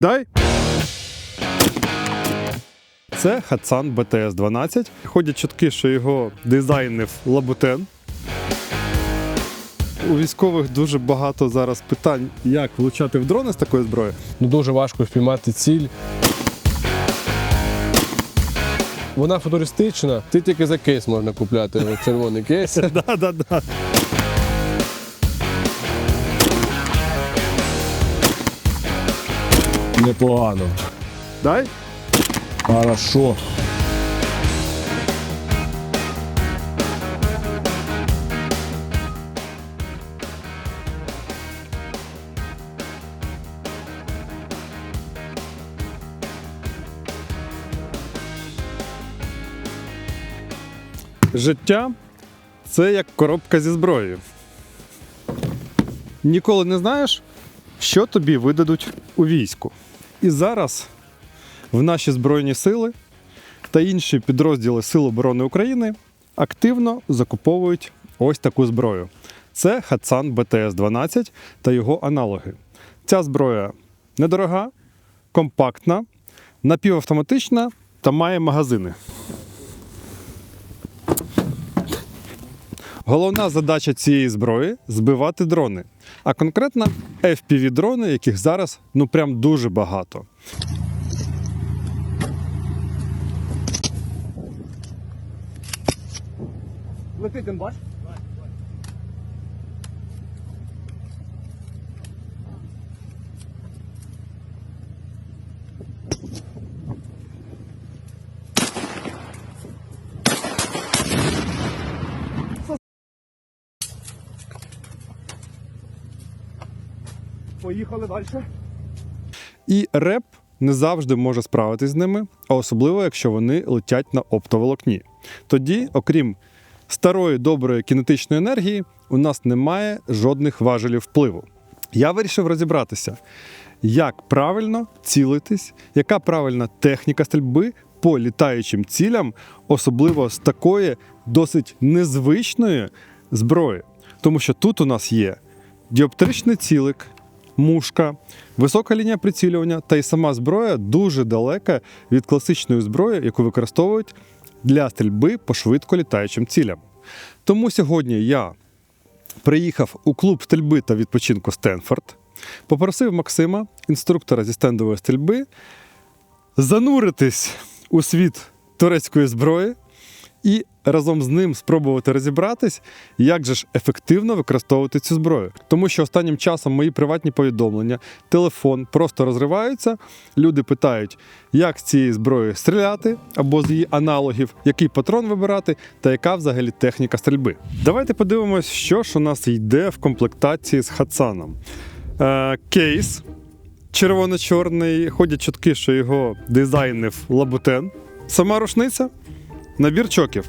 Дай. Це Хатсан BTS 12. Ходять чутки, що його дизайнив Лабутен. У військових дуже багато зараз питань, як влучати в дрони з такої зброї. Ну дуже важко впіймати ціль. Вона футуристична. Ти тільки за кейс можна купляти червоний кейс. Да-да-да. Непогано. Дай. Хорошо. Життя це як коробка зі зброєю. Ніколи не знаєш, що тобі видадуть у війську. І зараз в наші Збройні сили та інші підрозділи Сил оборони України активно закуповують ось таку зброю. Це Хатсан БТС 12 та його аналоги. Ця зброя недорога, компактна, напівавтоматична та має магазини. Головна задача цієї зброї збивати дрони. А конкретно fpv дрони, яких зараз ну прям дуже багато. Летить бач? Поїхали далі. І реп не завжди може справитись з ними, а особливо якщо вони летять на оптоволокні. Тоді, окрім старої доброї кінетичної енергії, у нас немає жодних важелів впливу. Я вирішив розібратися, як правильно цілитись, яка правильна техніка стрільби по літаючим цілям, особливо з такої досить незвичної зброї. Тому що тут у нас є діоптричний цілик, мушка, висока лінія прицілювання та й сама зброя дуже далека від класичної зброї, яку використовують для стрільби по швидко літаючим цілям. Тому сьогодні я приїхав у клуб стрільби та відпочинку Стенфорд, попросив Максима, інструктора зі стендової стрільби, зануритись у світ турецької зброї і разом з ним спробувати розібратись, як же ж ефективно використовувати цю зброю. Тому що останнім часом мої приватні повідомлення, телефон просто розриваються. Люди питають, як з цієї зброї стріляти або з її аналогів, який патрон вибирати та яка взагалі техніка стрільби. Давайте подивимось, що ж у нас йде в комплектації з Хатсаном. Е, кейс червоно-чорний. Ходять чутки, що його дизайнив Лабутен. Сама рушниця, набір чоків.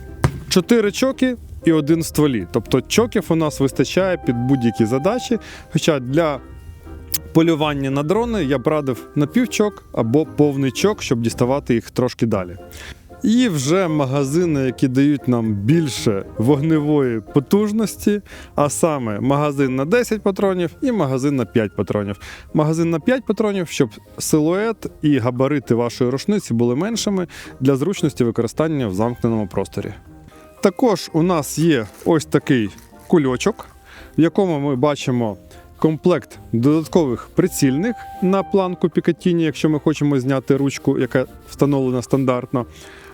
Чотири чоки і один стволі. Тобто чоків у нас вистачає під будь-які задачі. Хоча для полювання на дрони я б радив напівчок або повний чок, щоб діставати їх трошки далі. І вже магазини, які дають нам більше вогневої потужності, а саме магазин на 10 патронів і магазин на 5 патронів. Магазин на 5 патронів, щоб силует і габарити вашої рушниці були меншими для зручності використання в замкненому просторі. Також у нас є ось такий кульочок, в якому ми бачимо комплект додаткових прицільних на планку Пікатіні, якщо ми хочемо зняти ручку, яка встановлена стандартно.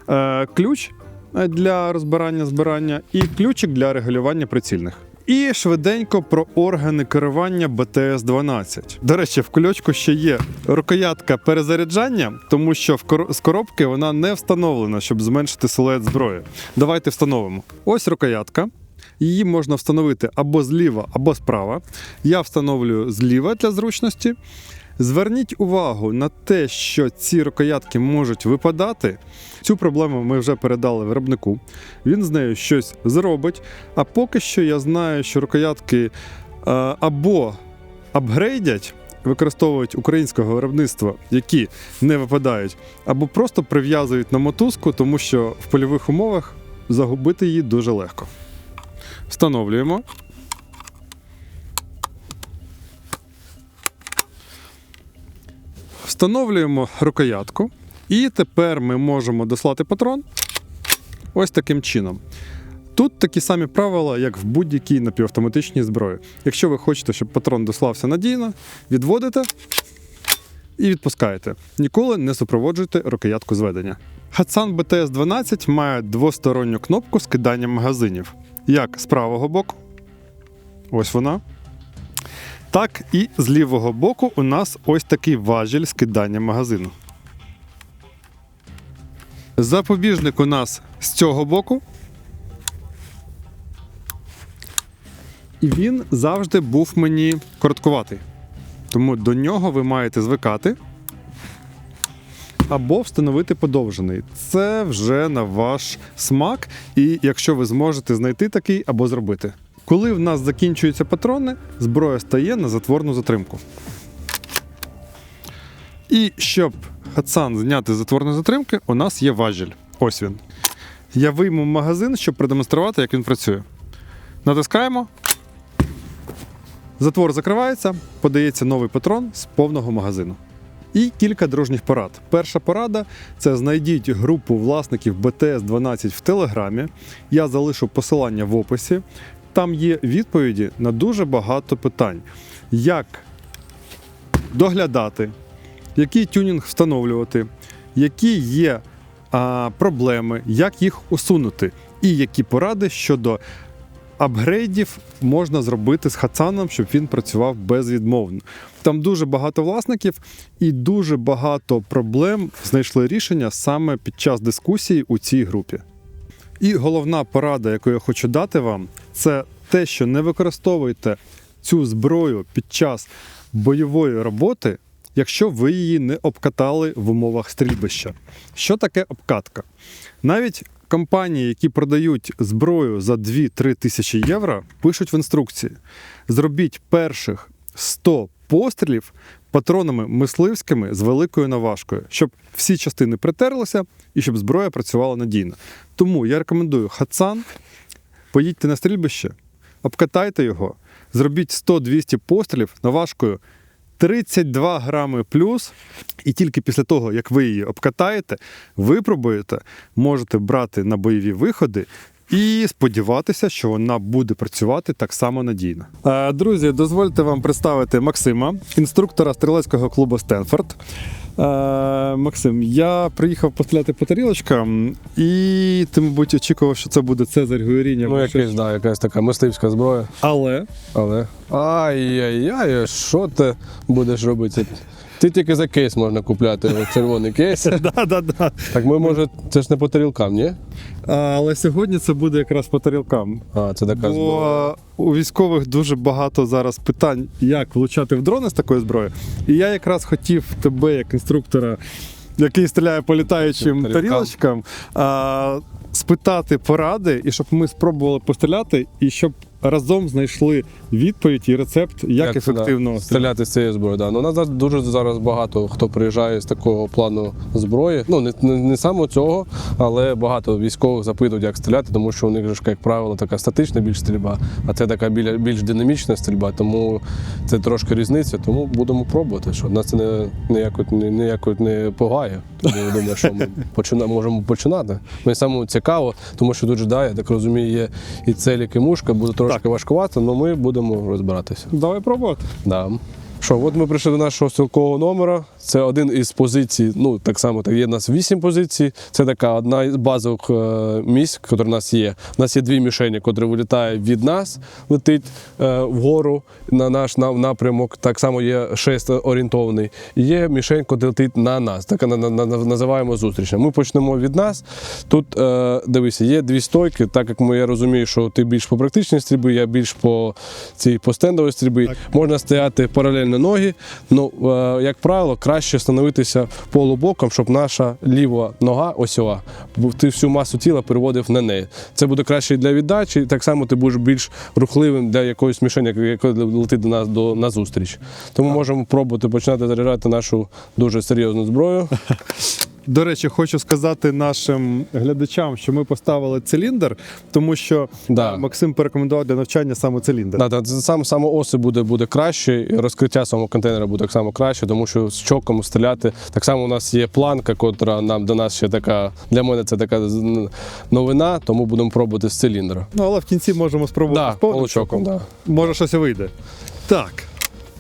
Е, Ключ для розбирання збирання і ключик для регулювання прицільних. І швиденько про органи керування БТС-12. До речі, в кульочку ще є рукоятка перезаряджання, тому що в з коробки вона не встановлена, щоб зменшити силует зброї. Давайте встановимо. Ось рукоятка. Її можна встановити або зліва, або справа. Я встановлюю зліва для зручності. Зверніть увагу на те, що ці рукоятки можуть випадати. Цю проблему ми вже передали виробнику. Він з нею щось зробить. А поки що я знаю, що рукоятки е, або апгрейдять, використовують українського виробництва, які не випадають, або просто прив'язують на мотузку, тому що в польових умовах загубити її дуже легко. Встановлюємо. Встановлюємо рукоятку, і тепер ми можемо дослати патрон ось таким чином. Тут такі самі правила, як в будь-якій напівавтоматичній зброї. Якщо ви хочете, щоб патрон дослався надійно, відводите і відпускаєте. Ніколи не супроводжуйте рукоятку зведення. Hatsan BTS 12 має двосторонню кнопку з киданням магазинів, як з правого боку, ось вона. Так і з лівого боку у нас ось такий важіль з киданням магазину. Запобіжник у нас з цього боку. І він завжди був мені короткуватий. Тому до нього ви маєте звикати або встановити подовжений. Це вже на ваш смак, і якщо ви зможете знайти такий або зробити. Коли в нас закінчуються патрони, зброя стає на затворну затримку. І щоб Хатсан зняти з затворної затримки, у нас є важіль. Ось він. Я вийму магазин, щоб продемонструвати, як він працює. Натискаємо. Затвор закривається, подається новий патрон з повного магазину. І кілька дружніх порад. Перша порада це знайдіть групу власників BTS 12 в Телеграмі. Я залишу посилання в описі. Там є відповіді на дуже багато питань. Як доглядати, який тюнінг встановлювати, які є а, проблеми, як їх усунути, і які поради щодо апгрейдів можна зробити з хацаном, щоб він працював безвідмовно. Там дуже багато власників і дуже багато проблем знайшли рішення саме під час дискусії у цій групі. І головна порада, яку я хочу дати вам, це те, що не використовуйте цю зброю під час бойової роботи, якщо ви її не обкатали в умовах стрільбища. Що таке обкатка? Навіть компанії, які продають зброю за 2-3 тисячі євро, пишуть в інструкції: зробіть перших 100 пострілів патронами мисливськими з великою наважкою, щоб всі частини притерлися і щоб зброя працювала надійно. Тому я рекомендую Хатсан, поїдьте на стрільбище, обкатайте його, зробіть 100-200 пострілів наважкою 32 грами плюс, і тільки після того, як ви її обкатаєте, випробуєте, можете брати на бойові виходи. І сподіватися, що вона буде працювати так само надійно. Е, Друзі, дозвольте вам представити Максима, інструктора стрілецького клубу Стенфорд. Е, Максим, я приїхав постріляти по тарілочкам, і ти, мабуть, очікував, що це буде Цезарь Гуєріння. Ну, якась, да, якась така мисливська зброя. Але Але. Ай-яй-яй, що ти будеш робити? Ти тільки за кейс можна купляти, червоний кейс. да, да, да. Так ми, може, це ж не по тарілкам, ні? Але сьогодні це буде якраз по тарілкам. А, це така зброя. Бо у військових дуже багато зараз питань, як влучати в дрони з такої зброї. І я якраз хотів тебе, як інструктора, який стріляє по літаючим Тарілкам. тарілочкам, а, спитати поради, і щоб ми спробували постріляти, і щоб разом знайшли відповідь і рецепт, як, Як, ефективно да, стріляти з цієї зброї. Да. Ну, у нас дуже зараз багато хто приїжджає з такого плану зброї. Ну, не, не, не саме цього, але багато військових запитують, як стріляти, тому що у них ж, як правило, така статична більш стрільба, а це така біля, більш динамічна стрільба, тому це трошки різниця. Тому будемо пробувати. Що нас це не, ніяко, не, ніяко не пугає. Тому я думаю, що ми почина, можемо починати. Мені саме цікаво, тому що дуже да, я так розумію, є і целік, і мушка, буде трошки Так. важкувато, але ми будемо розбиратися. Давай пробувати. Да. Що, от ми прийшли до нашого стрілкового номера. Це один із позицій. Ну так само так є в нас вісім позицій. Це така одна із базових е, місць, яка в нас є. У нас є дві мішені, які вилітають від нас, летить е, вгору на наш на- напрямок. Так само є шест орієнтований. І є мішень, яка летить на нас. Так на, на, на- називаємо зустрічна. Ми почнемо від нас. Тут е, дивися, є дві стойки, так як ми, я розумію, що ти більш по практичній стрільбі, я більш по цій по стендовій стрільбі. Можна стояти паралельно ноги. Ну, е, як правило, краще становитися полубоком, щоб наша ліва нога осьова, бо ти всю масу тіла переводив на неї. Це буде краще і для віддачі, і так само ти будеш більш рухливим для якоїсь мішені, яка летить до нас до назустріч. Тому можемо пробувати починати заряджати нашу дуже серйозну зброю. До речі, хочу сказати нашим глядачам, що ми поставили циліндр, тому що Да. е, Максим порекомендував для навчання саме циліндр. Да, да, сам саме оси буде, буде краще, і розкриття самого контейнера буде так само краще, тому що з чоком стріляти. Так само у нас є планка, котра нам до нас ще така. Для мене це така новина, тому будемо пробувати з циліндра. Ну, але в кінці можемо спробувати Да, з повним чоком. да. Може, щось і вийде. Так.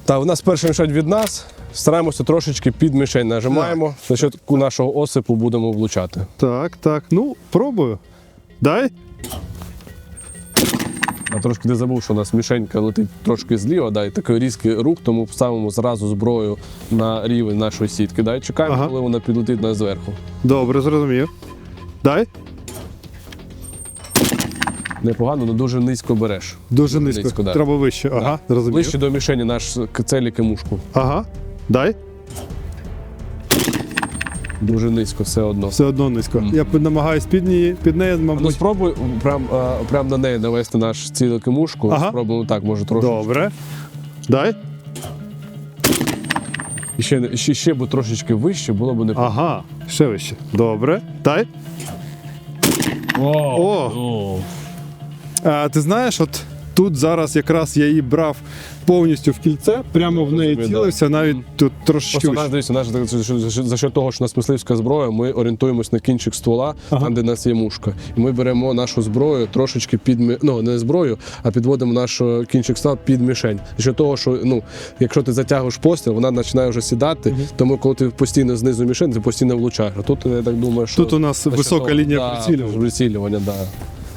Та у нас перший мішень від нас. Стараємося трошечки під мішень нажимаємо. За счет нашого осипу будемо влучати. Так, так. Ну, пробую. Дай. А трошки не забув, що у нас мішенька летить трошки зліва, да, і такий різкий рух, тому ставимо зразу зброю на рівень нашої сітки. Да, і чекаємо, Ага. коли вона підлетить на зверху. Добре, зрозумів. Дай. Непогано, але дуже низько береш. Дуже низько. низько, да. Треба вище. Ага, зрозумів. Ближче до мішені наш к- целі кимушку. Ага. Дай. Дуже низько, все одно. Все одно низько. Мгм. Я під- намагаюсь під неї, під нею, Ну, спробуй прям, а, прям на неї навести наш цілий кимушку. Ага. Спробуємо так, може трошки. Добре. Дай. І ще, ще, ще б трошечки вище, було б не Ага. Ще вище. Добре. Дай. О! О. А, ти знаєш, от тут зараз якраз я її брав повністю в кільце, прямо в неї цілився, навіть тут трошечки. Просто наш, дивіться, наш, за, що того, що у нас мисливська зброя, ми орієнтуємось на кінчик ствола, Ага. там, де в нас є мушка. І ми беремо нашу зброю трошечки під ну не зброю, а підводимо наш е, кінчик ствола під мішень. За що того, що ну, якщо ти затягуєш постріл, вона починає вже сідати, тому коли ти постійно знизу мішень, ти постійно влучаєш. А тут я так думаю, що Тут у нас висока того- лінія да, прицілювання. Прицілювання, да.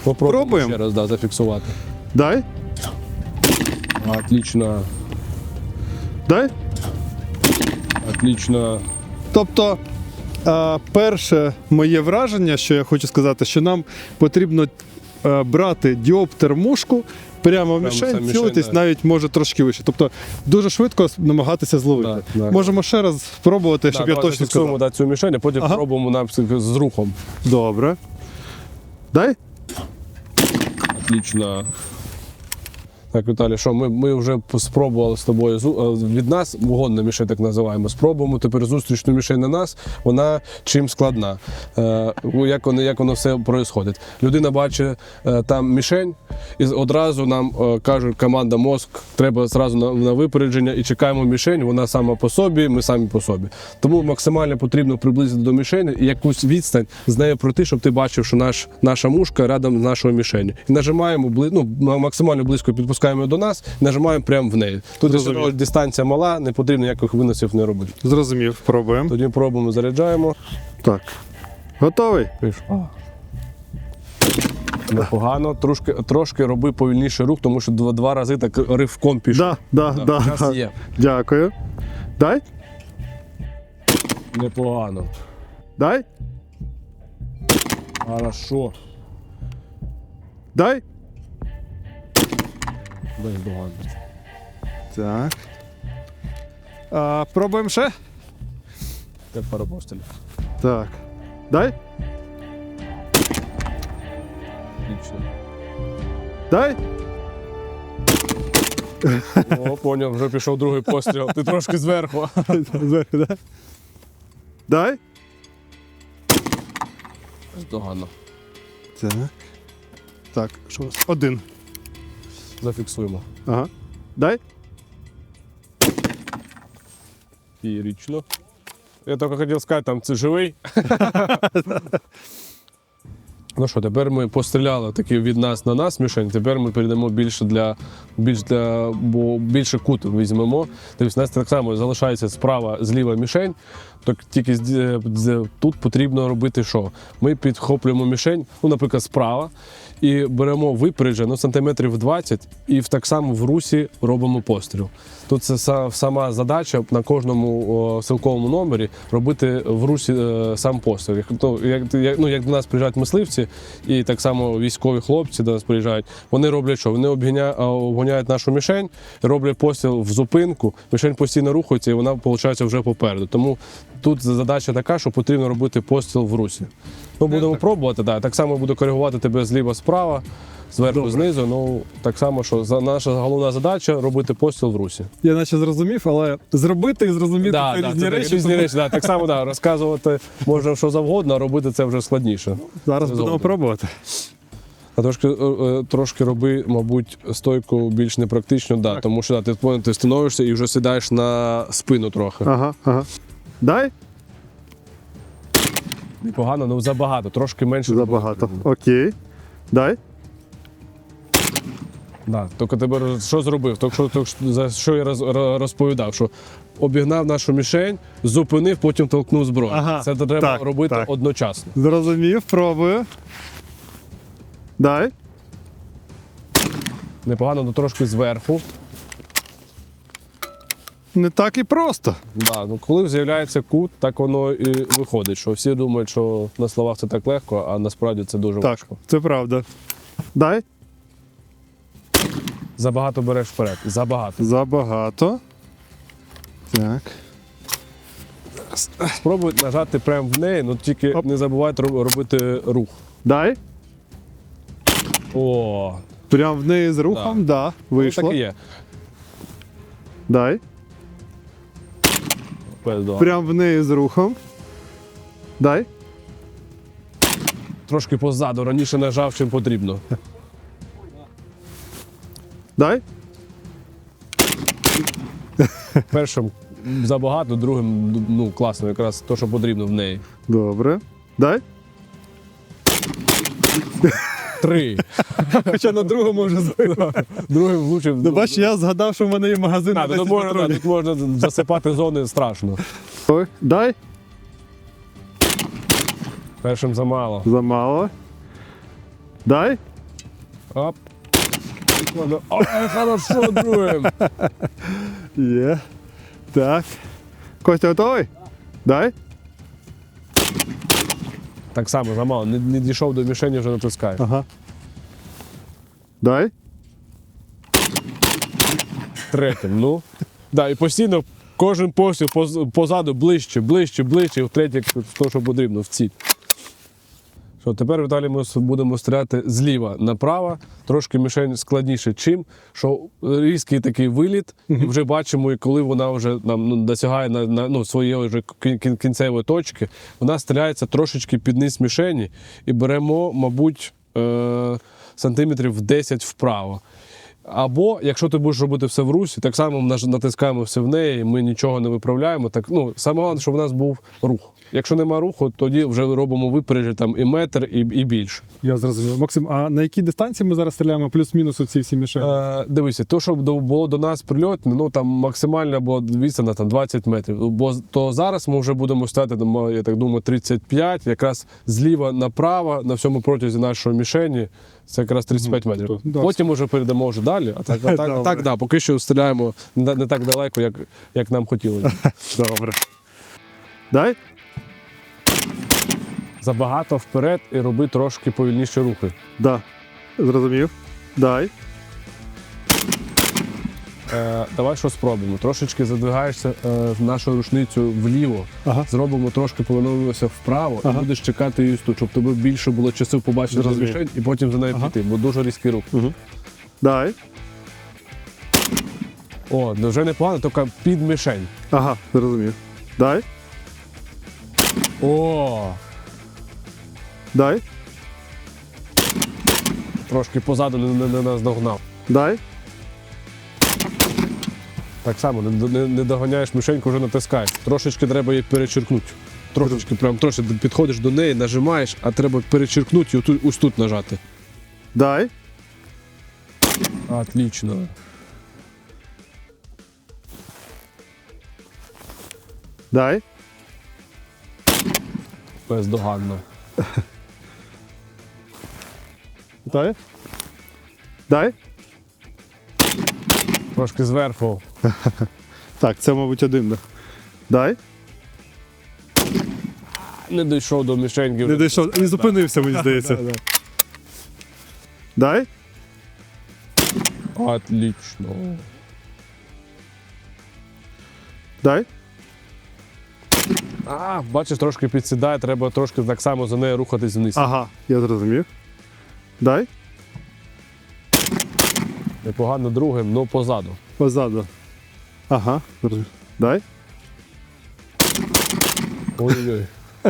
Попробуємо Пробуємо? ще раз да, зафіксувати. Дай. Отлично, Дай. отлично. Тобто, а, перше моє враження, що я хочу сказати, що нам потрібно е, брати діоптер мушку. Прямо в мішень, цілитись навіть може трошки вище. Тобто дуже швидко намагатися зловити. Да, да. Можемо ще раз спробувати, щоб да, я точно сказав. да, цю мішень, а потім Ага. пробуємо нам з рухом. Добре. Дай. Отлично. Так, Віталій, що ми, ми вже спробували з тобою е, від нас, вогонна мішень так називаємо. Спробуємо тепер зустрічну мішень на нас. Вона чим складна. Е, як, воно, як воно все відбувається. Людина бачить е, там мішень, і одразу нам е, кажуть, команда мозк, треба зразу на, на випередження і чекаємо мішень. Вона сама по собі, ми самі по собі. Тому максимально потрібно приблизити до мішені і якусь відстань з нею пройти, щоб ти бачив, що наш, наша мушка рядом з нашою мішенью. І нажимаємо ну, максимально близько підпускаємо до нас, нажимаємо прямо в неї. Тут Зрозумів. якщо дистанція мала, не потрібно ніяких виносів не робити. Зрозумів, пробуємо. Тоді пробуємо, заряджаємо. Так. Готовий? Пішов. Непогано, трошки, трошки роби повільніший рух, тому що два, два рази так ривком пішов. Да, да, Да, да. час є. Дякую. Дай. Непогано. Дай. Хорошо. Дай. Бездоганно. Так. А, пробуємо ще? Тепер постріл. Так. Дай. Отлично. Дай. О, поняв, вже пішов другий постріл. Ти трошки зверху. Зверху, да? Дай. Бездоганно. Так. Так, що у нас? Один. Зафіксуємо. Ага. Дай. Феєрично. Я тільки хотів сказати, там це живий. Ну що, тепер ми постріляли таки від нас на нас мішень. Тепер ми перейдемо більше для більш для бо більше кут візьмемо. Тобто у нас так само залишається справа зліва мішень. Так тільки тут потрібно робити що? Ми підхоплюємо мішень, ну, наприклад, справа, і беремо випередження ну, сантиметрів 20 і так само в русі робимо постріл. Тут це сама задача на кожному силковому номері робити в русі е, сам постріл. То, як, ну, як до нас приїжджають мисливці, і так само військові хлопці до нас приїжджають, вони роблять що? Вони обгоня- обгоняють нашу мішень, роблять постріл в зупинку, мішень постійно рухається, і вона виходить вже попереду. Тому тут задача така, що потрібно робити постріл в русі. Ну, будемо пробувати, да. так само буду коригувати тебе зліва справа, зверху, Добре. знизу. Ну, так само, що за, наша головна задача робити постріл в русі. Я наче зрозумів, але зробити і зрозуміти Да, це да, різні це речі. різні речі да. Так само да, розказувати можна що завгодно, а робити це вже складніше. Зараз Це будемо пробувати. А трошки, е, е, трошки роби, мабуть, стойку більш непрактично, да, тому що да, ти, ти становишся і вже сідаєш на спину трохи. Ага, ага. Дай Непогано, ну забагато, трошки менше. забагато. Окей. Дай. Да. Тільки тебе що зробив? Тільки що, тільки що- за що я роз- ро- розповідав, що обігнав нашу мішень, зупинив, потім толкнув зброю. Ага, Це треба так, робити так. одночасно. Зрозумів, пробую. Дай. Непогано, ну трошки зверху. Не так і просто. Да, ну коли з'являється кут, так воно і виходить. Що всі думають, що на словах це так легко, а насправді це дуже Так, важко. це правда. Дай. Забагато береш вперед. Забагато. Забагато. Так. Спробуй нажати прямо в неї, ну тільки Оп. не забувайте робити рух. Дай. О, Прям в неї з рухом, да. ну, вийшло. так і є. Дай. Пиздо. Прям в неї з рухом. Дай. Трошки позаду, раніше нажав, чим потрібно. Дай. Першим забагато, другим ну, класно, якраз то, що потрібно в неї. Добре. Дай. Три. Хоча на другому вже збив. Другим влучив. Ну, бач, я згадав, що в мене є магазин. А, тут, 10 можна, да, патронів. тут можна засипати зони страшно. Ой, Дай. Першим замало. Замало. Дай. Оп. Ой, хорошо, другим. Є. Так. Костя, готовий? Дай. Так само замало. Не, не дійшов до мішені, вже натискає. Ага. Дай. Третім, ну. Да, і постійно кожен постріл позаду ближче, ближче, ближче, втретє, то, що потрібно, в ціль. Що, тепер Віталій ми будемо стріляти зліва направо, трошки мішень складніше, чим, що різкий такий виліт, і вже бачимо, і коли вона вже нам ну, досягає на, на ну, своєї вже кін- кін- кінцевої точки, вона стріляється трошечки під низ мішені і беремо, мабуть, е- сантиметрів 10 вправо. Або якщо ти будеш робити все в русі, так само натискаємо все в неї, ми нічого не виправляємо. Так ну саме головне, щоб у нас був рух. Якщо нема руху, тоді вже робимо випереджі там і метр, і, і більше. Я зрозумів. Максим, а на якій дистанції ми зараз стріляємо плюс-мінус оці всі мішені? Е, дивися, то, що було до нас прильот, ну там максимальна була відстань там 20 метрів. Бо то зараз ми вже будемо стати, я так думаю, 35, якраз зліва направо на всьому протязі нашої мішені. Це якраз 35 метрів. то- да. Потім вже перейдемо вже далі. А так, а так, Добре. так да, поки що стріляємо не, не так далеко, як, як нам хотілося. Добре. Дай. Забагато вперед і роби трошки повільніші рухи. Да. Зрозумів. Дай. Е, давай що спробуємо. Трошечки задвигаєшся е, в нашу рушницю вліво. Ага. Зробимо трошки повернемося вправо Ага. і будеш чекати її тут, щоб тобі більше було часу побачити Зрозумів. мішень і потім за нею Ага. піти, бо дуже різкий рух. Угу. Дай. О, ну вже непогано, тільки під мішень. Ага, зрозумів. Дай. О, Дай. трошки позаду не, не, не нас догнав. Дай. Так само, не, не, не доганяєш мішеньку, вже натискаєш. Трошечки треба її перечеркнути. Трошечки, прям трошки підходиш до неї, нажимаєш, а треба перечеркнути і отут, ось тут нажати. Дай. Отлично. Дай. Бездоганно. Дай. Дай. Трошки зверху. Так, це, мабуть, один. Да. Дай. Не дійшов до мішеньки. Не дійшов, не зупинився, мені здається. Дай. А, бачиш, трошки підсідає, треба трошки так само за нею рухатись вниз. Ага, я зрозумів. Дай. Непогано другим, але позаду. Позаду. Ага. Дай. Ой-ой.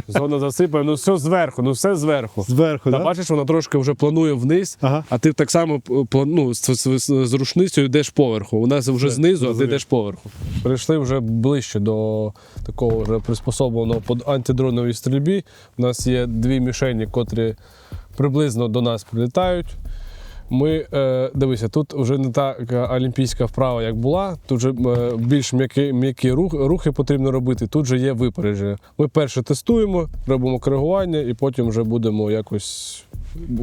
Зона засипає, ну все зверху, ну все зверху. Зверху, Та так? бачиш, вона трошки вже планує вниз, Ага. а ти так само ну, з, рушницею йдеш поверху. Вона вже знизу, а ти йдеш поверху. Прийшли вже ближче до такого вже приспособленого під антидроновій стрільбі. У нас є дві мішені, котрі приблизно до нас прилітають. Ми е, дивися, тут вже не така олімпійська вправа, як була. Тут вже е, більш м'які, м'які рух, рухи потрібно робити. Тут же є випередження. Ми перше тестуємо, робимо коригування, і потім вже будемо якось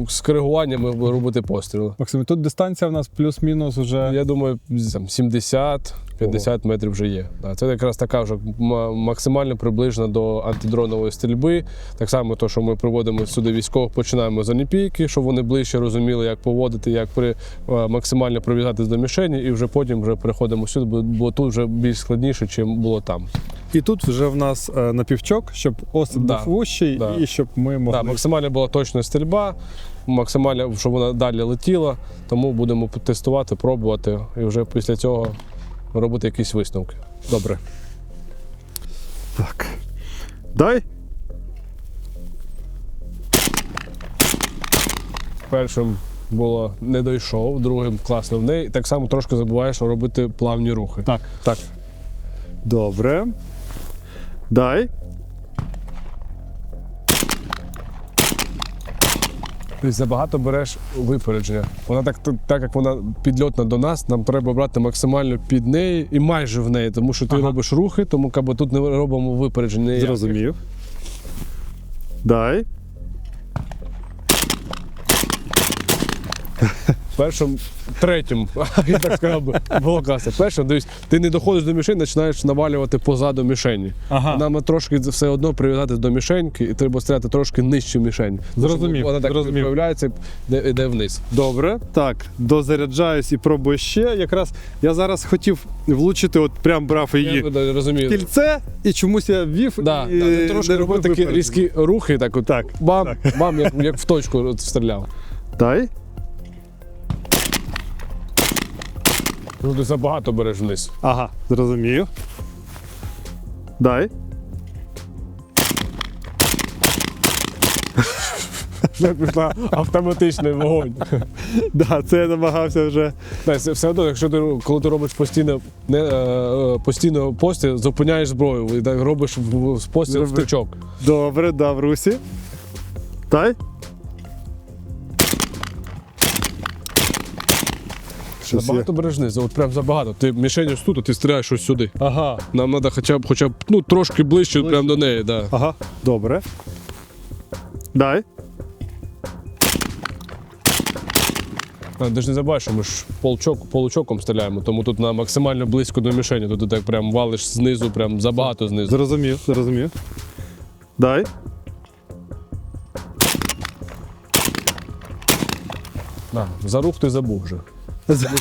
з коригуваннями робити постріли. Максим, тут дистанція в нас плюс-мінус вже. Я думаю, там 70-50 метрів вже є. Це якраз така вже максимально приближена до антидронової стрільби. Так само, то, що ми приводимо сюди військових, починаємо з олімпійки, щоб вони ближче розуміли, як поводити, як при, максимально прив'язатись до мішені, і вже потім вже переходимо сюди, бо, бо тут вже більш складніше, ніж було там. І тут вже в нас е, напівчок, щоб осип Да. був вущий Да. і щоб ми могли. Так, максимально була точна стрільба, максимально, щоб вона далі летіла, тому будемо тестувати, пробувати і вже після цього робити якісь висновки. Добре. Так. Дай. Першим було не дійшов, другим класно в неї. Так само трошки забуваєш робити плавні рухи. Так, так. Добре. Дай. Ти забагато береш випередження. Вона так, так як вона підльотна до нас, нам треба брати максимально під неї і майже в неї, тому що ти Ага. робиш рухи, тому якби тут не робимо випередження. ніяких. Зрозумів. Дай. Першим, третім, я так сказав би, було класно. Першим, дивись, ти не доходиш до мішені, починаєш навалювати позаду мішені. Ага. Нам трошки все одно прив'язатись до мішеньки, і треба стріляти трошки нижче мішень. Зрозумів, Вона так зрозумів. проявляється, йде, йде вниз. Добре. Так, дозаряджаюсь і пробую ще. Якраз я зараз хотів влучити, от прям брав її Я розумію. кільце, і чомусь я ввів. Да, і да, ти трошки робив такі різкі рухи, так от Так, бам, бам, як, як в точку стріляв. Дай. Ну, ти забагато береш вниз. Ага, зрозумів. Дай. Пішла автоматичний вогонь. Да, це я намагався вже. Так, все одно, якщо ти коли ти робиш постійно не е, постійно постріл, зупиняєш зброю і так робиш в, в постріл Зроби. втичок. Добре, да, в русі. Дай. Щось. Забагато береш знизу, от прям забагато. Ти мішень ось тут, а ти стріляєш ось сюди. Ага. Нам треба хоча б хоча б ну, трошки ближче, Ближче. прямо до неї. Да. Ага, добре. Дай. А, ти ж не забувай, що ми ж полчок, получоком стріляємо, тому тут на максимально близько до мішені. Тут ти так прям валиш знизу, прям забагато знизу. Зрозумів, зрозумів. Дай. На, за рух ти забув вже.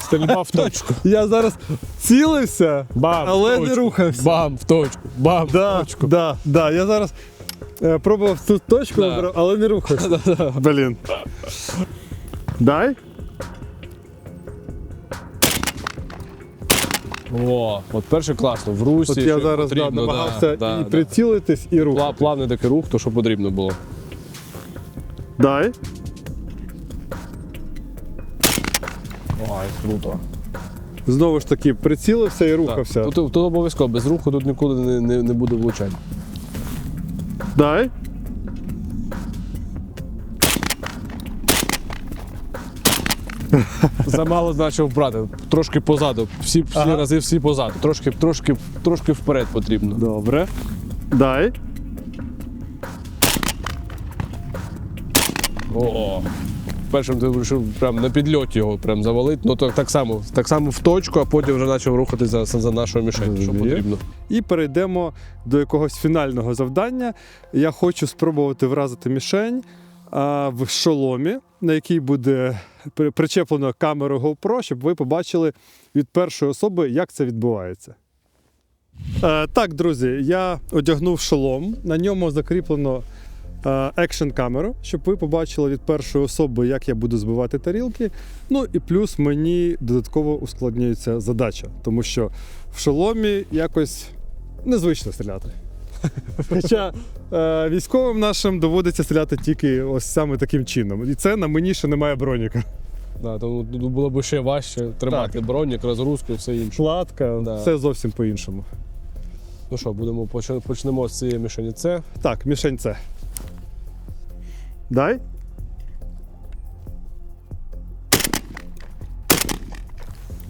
Стрільба в точку. Я зараз цілився, Бам, але в не рухався. Бам, в точку. Бам, в точку. да, да. Я зараз е, пробував цю точку, Да. вибрав, але не рухався. Блін. Дай. О, от перше класно. В русі. От я що зараз да, потрібно, намагався да, і да. прицілитись, і рух. Пла- Плавний такий рух, то що потрібно було. Дай. Ой, круто. Знову ж таки, прицілився і рухався. Тут, тут обов'язково без руху тут нікуди не, не, не буде влучань. Дай. Замало почав брати. Трошки позаду. Всі, всі Ага. рази всі позаду. Трошки, трошки, трошки вперед потрібно. Добре. Дай. О. Першим ти вирішив прям на підльоті його прям завалити. Ну так, так само, так само в точку, а потім вже почав рухати за, за нашою мішень, що потрібно. І перейдемо до якогось фінального завдання. Я хочу спробувати вразити мішень а, в шоломі, на який буде причеплено камеру GoPro, щоб ви побачили від першої особи, як це відбувається. Е, так, друзі, я одягнув шолом. На ньому закріплено екшн камеру, щоб ви побачили від першої особи, як я буду збивати тарілки. Ну і плюс мені додатково ускладнюється задача, тому що в шоломі якось незвично стріляти. Хоча е, військовим нашим доводиться стріляти тільки ось саме таким чином. І це на мені ще немає броніка. Да, тому було б ще важче тримати бронік, розгрузку і все інше. Кладка, Да. все зовсім по-іншому. Ну що, будемо почнемо з цієї мішені С. Так, мішень це. Дай.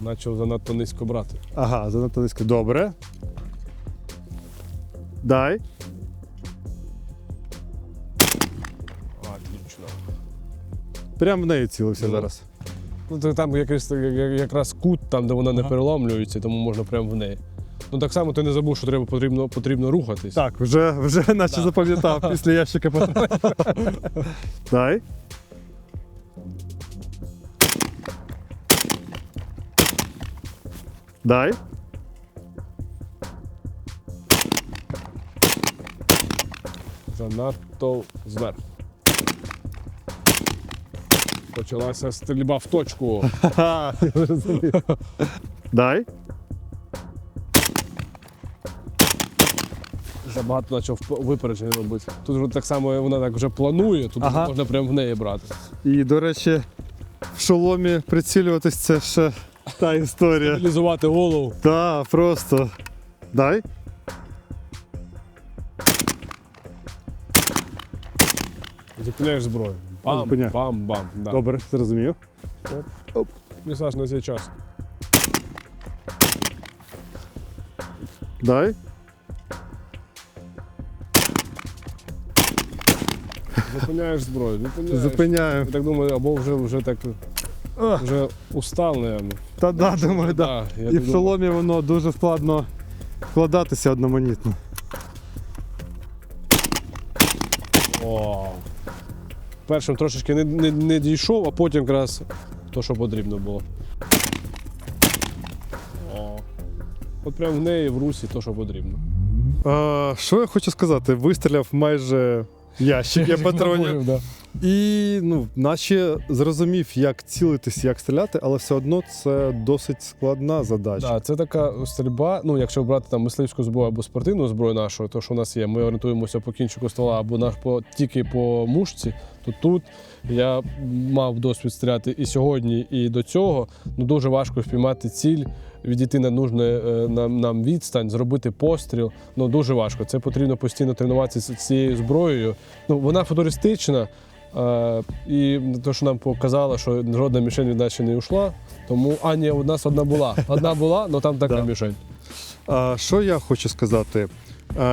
Почав занадто низько брати. Ага, занадто низько. Добре. Дай. Отлично. Прямо в неї цілився Ну. зараз. Ну, то там якраз, якраз кут, там, де вона не переламлюється, тому можна прямо в неї. Ну так само ти не забув, що треба потрібно, потрібно рухатись. Так, вже, вже наче запам'ятав після ящика патронів. Дай. Дай. Занадто зверху. Почалася стрільба в точку. Дай. Забагато почав випередження робити. Тут вже так само вона так вже планує, тут Ага. можна прямо в неї брати. І, до речі, в шоломі прицілюватись це ще та історія. Реалізувати голову. Та, просто. Дай. Зупиняєш зброю. Бам, Зупиняю. бам, бам. Да. Добре, зрозумів. Місаж на цей час. Дай. Зупиняєш зброю. Зупиняєш. Зупиняю. Я так думаю, або вже, вже так Ах. вже устав, напевно. Та да, думаю, да. Да, я І так в думаю. шоломі воно дуже складно вкладатися одноманітно. О. Першим трошечки не, не, не дійшов, а потім якраз то, що потрібно було. О. От прямо в неї в русі то, що потрібно. А, що я хочу сказати? Вистріляв майже ящик я патронів. Да. І ну, наче зрозумів, як цілитись, як стріляти, але все одно це досить складна задача. Да, це така стрільба. Ну, якщо брати там мисливську зброю або спортивну зброю нашу, то що у нас є, ми орієнтуємося по кінчику ствола або наш по тільки по мушці, то тут я мав досвід стріляти і сьогодні, і до цього. Ну дуже важко впіймати ціль, відійти на нужну е, нам, нам відстань, зробити постріл. Ну дуже важко. Це потрібно постійно тренуватися з цією зброєю. Ну вона футуристична. Е, і те, що нам показало, що жодна мішень від нас ще не ушла. Тому, а ні, у нас одна була. Одна була, але там така Да. мішень. А, що я хочу сказати?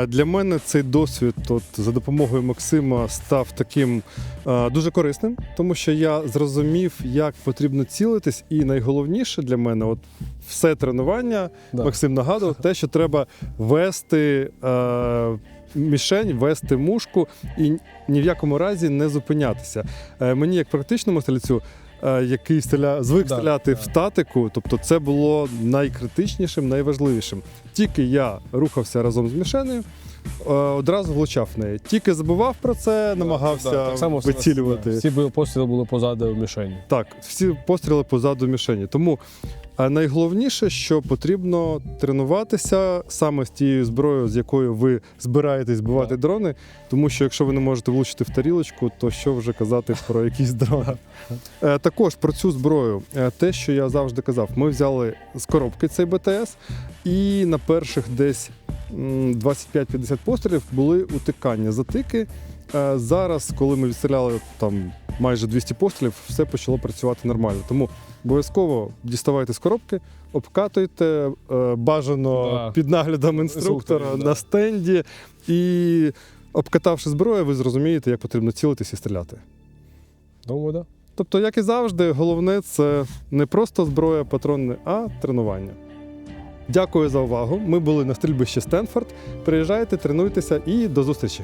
Для мене цей досвід от, за допомогою Максима став таким дуже корисним, тому що я зрозумів, як потрібно цілитись, і найголовніше для мене от все тренування, Да. Максим нагадував, те, що треба вести е, мішень, вести мушку і ні в якому разі не зупинятися. Е, мені, як практичному стрільцю, е, який стріля... звик Да, стріляти да. в статику, тобто це було найкритичнішим, найважливішим. Тільки я рухався разом з мішенею, е, одразу влучав в неї. Тільки забував про це, намагався Да, так само вицілювати. да, Всі постріли були позаду в мішені. Так, всі постріли позаду мішені. Тому а найголовніше, що потрібно тренуватися саме з тією зброєю, з якою ви збираєтесь збивати Так. дрони. Тому що якщо ви не можете влучити в тарілочку, то що вже казати про якийсь дрон. Е, Також про цю зброю, Е, те, що я завжди казав, ми взяли з коробки цей БТС, і на перших десь 25-50 пострілів були утикання, затики. Е, Зараз, коли ми відстріляли там майже 200 пострілів, все почало працювати нормально. Тому обов'язково діставайте з коробки, обкатуйте е, бажано Да. під наглядом інструктора да. на стенді. І обкатавши зброю, ви зрозумієте, як потрібно цілитись і стріляти. Думаю, так. Да. Тобто, як і завжди, головне це не просто зброя патронне, а тренування. Дякую за увагу. Ми були на стрільбищі Стенфорд. Приїжджайте, тренуйтеся і до зустрічі!